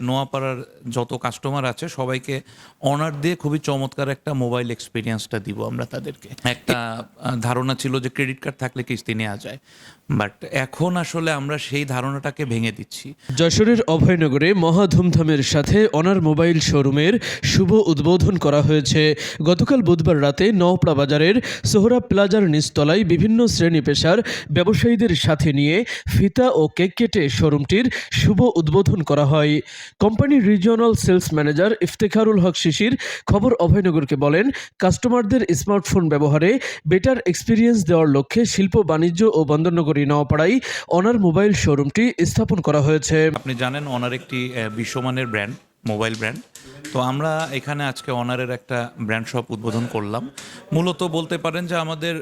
নোয়াপাড়ার যত কাস্টমার আছে, সবাইকে অনার দিয়ে খুবই চমৎকার একটা মোবাইল এক্সপিরিয়েন্সটা দিব আমরা তাদেরকে। একটা ধারণা ছিল যে ক্রেডিট কার্ড থাকলে কিস্তি নেওয়া যায়। বাট এখন আসলে আমরা সেই ধারণাটাকে ভেঙে দিচ্ছি। যশোরের অভয়নগরে মহা ধুমধামের সাথে অনার মোবাইল শোরুমের শুভ উদ্বোধন করা হয়েছে। গতকাল বুধবার রাতে নওপড়া বাজারের সোহরা প্লাজার নিচতলায় বিভিন্ন শ্রেণি পেশার ব্যবসায়ীদের সাথে নিয়ে ফিতা ও কেক কেটে শোরুমটির শুভ উদ্বোধন করা হয়। কোম্পানির regional sales manager Iftekharul Haque Shishir খবর অভয়নগরকে বলেন, কাস্টমারদের স্মার্টফোন ব্যবহারে বেটার এক্সপিরিয়েন্স দেওয়ার লক্ষ্যে শিল্প, বাণিজ্য ও বন্দরনগরী নওপাড়ায় অনার মোবাইল শোরুমটি স্থাপন করা হয়েছে। আপনি জানেন অনার একটি বিশ্বমানের ব্র্যান্ড মোবাইল ব্র্যান্ড তো আমরা এখানে আজকে অনারের একটা ব্র্যান্ড শপ উদ্বোধন করলাম। মূলত বলতে পারেন যে আমাদের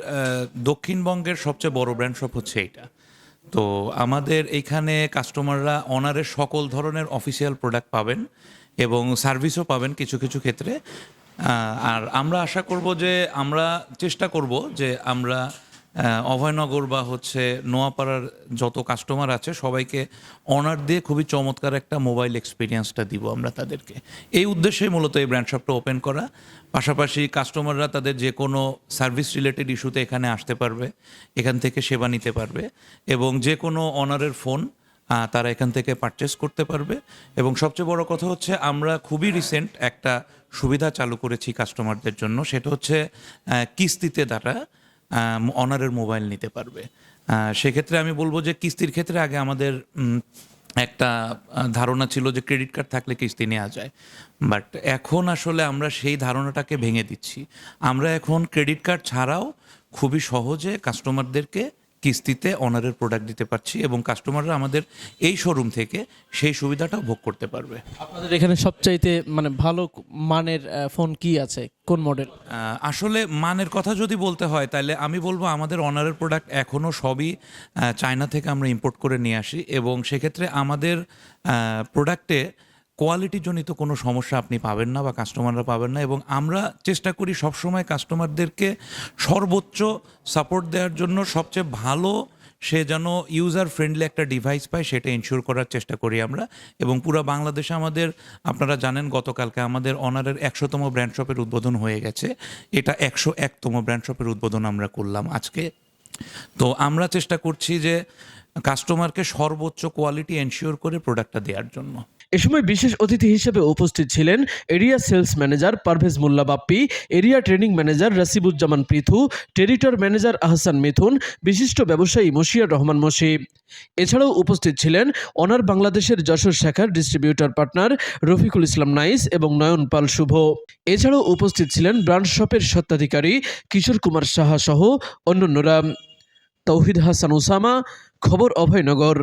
দক্ষিণবঙ্গের সবচেয়ে বড় ব্র্যান্ড শপ হচ্ছে এইটা। তো আমাদের এইখানে কাস্টমাররা অনারের সকল ধরনের অফিসিয়াল প্রোডাক্ট পাবেন এবং সার্ভিসও পাবেন কিছু কিছু ক্ষেত্রে। আর আমরা আশা করব যে আমরা চেষ্টা করব যে আমরা অভয়নগর বা হচ্ছে নোয়াপাড়ার যত কাস্টমার আছে সবাইকে অনার দিয়ে খুবই চমৎকার একটা মোবাইল এক্সপিরিয়েন্সটা দিব আমরা তাদেরকে। এই উদ্দেশ্যেই মূলত এই ব্র্যান্ড শপটা ওপেন করা। পাশাপাশি কাস্টমাররা তাদের যে কোনো সার্ভিস রিলেটেড ইস্যুতে এখানে আসতে পারবে এখান থেকে সেবা নিতে পারবে এবং যে কোনো অনারের ফোন তারা এখান থেকে পারচেস করতে পারবে এবং সবচেয়ে বড় কথা হচ্ছে আমরা খুবই রিসেন্ট একটা সুবিধা চালু করেছি কাস্টমারদের জন্য সেটা হচ্ছে কিস্তিতে আহ, অনারের মোবাইল নিতে পারবে। সেক্ষেত্রে আমি বলব যে কিস্তির ক্ষেত্রে আগে আমাদের একটা ধারণা ছিল যে ক্রেডিট কার্ড থাকলে কিস্তি নেওয়া যায়। বাট এখন আসলে আমরা সেই ধারণাটাকে ভেঙে দিচ্ছি। আমরা এখন ক্রেডিট কার্ড ছাড়াও খুবই সহজে কাস্টমারদেরকে কিস্তিতে অনারের প্রোডাক্ট দিতে পারছি এবং কাস্টমাররা আমাদের এই শোরুম থেকে সেই সুবিধাটাও ভোগ করতে পারবে। আপনাদের এখানে সবচাইতে মানে ভালো মানের ফোন কি আছে? কোন মডেল আসলে মানের কথা যদি বলতে হয় তাহলে আমি বলব আমাদের অনারের প্রোডাক্ট এখনও সবই চায়না থেকে আমরা ইম্পোর্ট করে নিয়ে আসি এবং সেক্ষেত্রে আমাদের প্রোডাক্টে কোয়ালিটিজনিত কোনো সমস্যা আপনি পাবেন না বা কাস্টমাররা পাবেন না এবং আমরা চেষ্টা করি সবসময় কাস্টমারদেরকে সর্বোচ্চ সাপোর্ট দেওয়ার জন্য সবচেয়ে ভালো সে যেন ইউজার ফ্রেন্ডলি একটা ডিভাইস পায় সেটা ইনশিওর করার চেষ্টা করি আমরা এবং পুরো বাংলাদেশে আমাদের, আপনারা জানেন গতকালকে আমাদের অনারের একশোতম ব্র্যান্ড শপের উদ্বোধন হয়ে গেছে। এটা একশো একতম ব্র্যান্ড শপের উদ্বোধন আমরা করলাম আজকে। তো আমরা চেষ্টা করছি যে কাস্টমারকে সর্বোচ্চ কোয়ালিটি এনশিওর করে প্রোডাক্টটা দেওয়ার জন্য। এ সময় বিশেষ অতিথি হিসেবে উপস্থিত ছিলেন area sales manager Parvez Molla Bappi, area training manager Rasibuzzaman Prithu, territory manager Ahsan Mithun, বিশিষ্ট ব্যবসায়ী মশিয়ার রহমান মশি। এছাড়াও উপস্থিত ছিলেন অনার বাংলাদেশের যশোর শাখার distributor partner Rafiqul Islam Nice এবং নয়ন পাল শুভ। এছাড়াও উপস্থিত ছিলেন ব্রাঞ্চ শপের স্বত্বাধিকারী কিশোর কুমার সাহা সহ অন্যান্যরা। তৌহিদ হাসান ওসামা, খবর অভয়নগর।